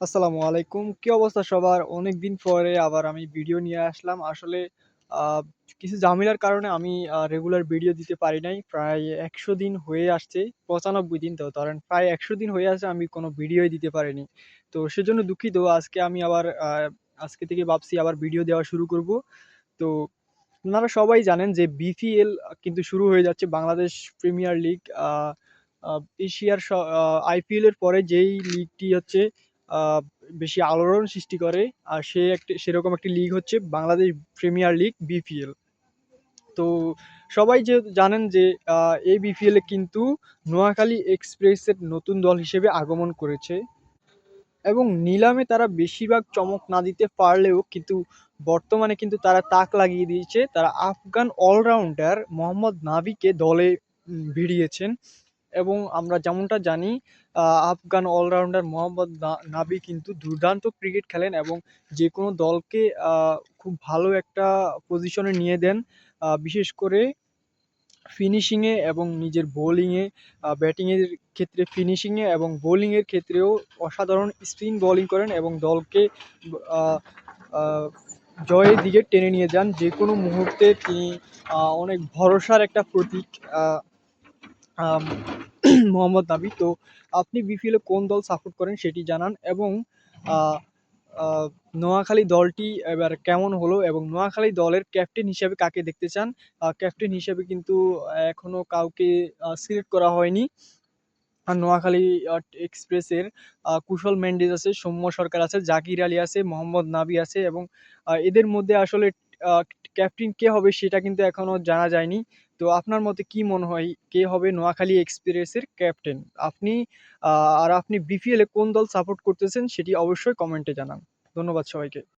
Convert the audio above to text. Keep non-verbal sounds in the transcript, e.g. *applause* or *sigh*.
আসসালামু আলাইকুম। কি অবস্থা সবার? অনেক দিন পরে আবার আমি ভিডিও নিয়ে আসলাম। আসলে কিছু ঝামেলার কারণে আমি রেগুলার ভিডিও দিতে পারি নাই। প্রায় ১০০ দিন হয়ে আসছে। ৯৫ দিন তো, ধরেন প্রায় ১০০ দিন হয়ে আসছে আমি কোনো ভিডিওই দিতে পারিনি। তো সেজন্য দুঃখিত। আজকে আমি আবার আজকে থেকে ভাবছি আবার ভিডিও দেওয়া শুরু করব। তো আপনারা সবাই জানেন যে বিপিএল কিন্তু শুরু হয়ে যাচ্ছে বাংলাদেশ প্রিমিয়ার লিগ এশিয়ার স আ আইপিএল এর পরে যেই লিগটি হচ্ছে বেশি আলোড়ন সৃষ্টি করে আর সে একটি, সেরকম একটি লিগ হচ্ছে বাংলাদেশ প্রিমিয়ার লিগ বিপিএল। তো সবাই যেহেতু জানেন যে এই বিপিএল কিন্তু নোয়াখালী এক্সপ্রেসের নতুন দল হিসেবে আগমন করেছে। এবং নিলামে তারা বেশিরভাগ চমক না দিতে পারলেও কিন্তু বর্তমানে কিন্তু তারা তাক লাগিয়ে দিয়েছে। তারা আফগান অলরাউন্ডার মোহাম্মদ নাবিকে দলে ভিড়িয়েছেন এবং আমরা যেমনটা জানি আফগান অলরাউন্ডার মোহাম্মদ নাবি কিন্তু দুর্দান্ত ক্রিকেট খেলেন এবং যে কোনো দলকে খুব ভালো একটা পজিশনে নিয়ে দেন। বিশেষ করে ফিনিশিংয়ে এবং নিজের বোলিংয়ে ব্যাটিংয়ের ক্ষেত্রে ফিনিশিংয়ে এবং বোলিংয়ের ক্ষেত্রেও অসাধারণ স্পিন বোলিং করেন এবং দলকে জয়ের দিকে টেনে নিয়ে যান। যে কোনো মুহূর্তে তিনি অনেক ভরসার একটা প্রতীক *clears throat* মোহাম্মদ নাবি। তো আপনি বিপিএল কোন দল সাপোর্ট করেন সেটি জানান এবং নোয়াখালী দলটি এবার কেমন হলো এবং নোয়াখালী দলের ক্যাপ্টেন হিসেবে কাকে দেখতে চান? ক্যাপ্টেন হিসেবে কিন্তু এখনও কাউকে সিলেক্ট করা হয়নি। নোয়াখালী এক্সপ্রেসের কুশল মেন্ডিস আছে, সৌম্য সরকার আছে, জাকির আলী আছে, মোহাম্মদ নাবি আছে এবং এদের মধ্যে আসলে ক্যাপ্টেন কে হবে সেটা কিন্তু এখনও জানা যায়নি। তো আপনার মতে কি মনে হয়, কে হবে নোয়াখালী এক্সপ্রেসের ক্যাপ্টেন? আপনি আর আপনি বিপিএলে কোন দল সাপোর্ট করতেছেন সেটি অবশ্যই কমেন্টে জানান। ধন্যবাদ সবাইকে।